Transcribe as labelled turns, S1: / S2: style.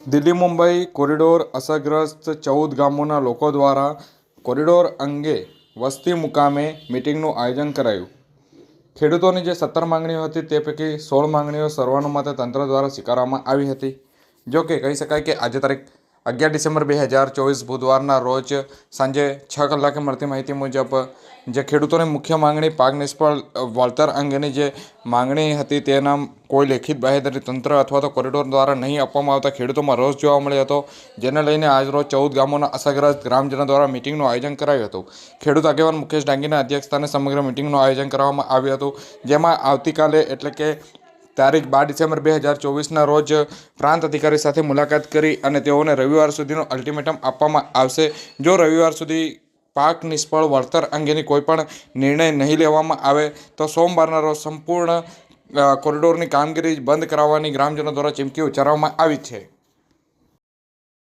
S1: Delhi, Mumbai corridor અસરગ્રસ્ત ચૌદ ગામોના લોકો દ્વારા કોરિડોર અંગે વસ્તી મુકામે મિટિંગનું આયોજન કરાયું. ખેડૂતોની જે સત્તર માંગણીઓ હતી તે પૈકી સોળ માંગણીઓ સર્વાનુમતે તંત્ર દ્વારા સ્વીકારવામાં આવી હતી. જો કે કહી શકાય કે આજે તારીખ અગિયાર ડિસેમ્બર બે હજાર ચોવીસ બુધવારના રોજ સાંજે છ કલાકે મળતી માહિતી મુજબ જે ખેડૂતોની મુખ્ય માંગણી પાક નિષ્ફળ વળતર અંગેની જે માંગણી હતી તેના કોઈ લેખિત બાહેધરી તંત્ર અથવા તો કોરિડોર દ્વારા નહીં આપવામાં આવતા ખેડૂતોમાં રોષ જોવા મળ્યો હતો, જેને લઈને આજરોજ ચૌદ ગામોના અસરગ્રસ્ત ગ્રામજનો દ્વારા મિટિંગનું આયોજન કરાયું હતું. ખેડૂત આગેવાન મુકેશ ડાંગીના અધ્યક્ષસ્થાને સમગ્ર મિટિંગનું આયોજન કરવામાં આવ્યું હતું, જેમાં આવતીકાલે એટલે કે તારીખ બાર ડિસેમ્બર બે હજાર ચોવીસના રોજ પ્રાંત અધિકારી સાથે મુલાકાત કરી અને તેઓને રવિવાર સુધીનો અલ્ટિમેટમ આપવામાં આવશે. જો રવિવાર સુધી પાક નિષ્ફળ, વળતર અંગેની કોઈપણ નિર્ણય નહીં લેવામાં આવે, તો સોમવારના રોજ સંપૂર્ણ કોરિડોરની કામગીરી બંધ કરાવવાની ગ્રામજનો દ્વારા ચીમકી ઉચ્ચારવામાં આવી છે.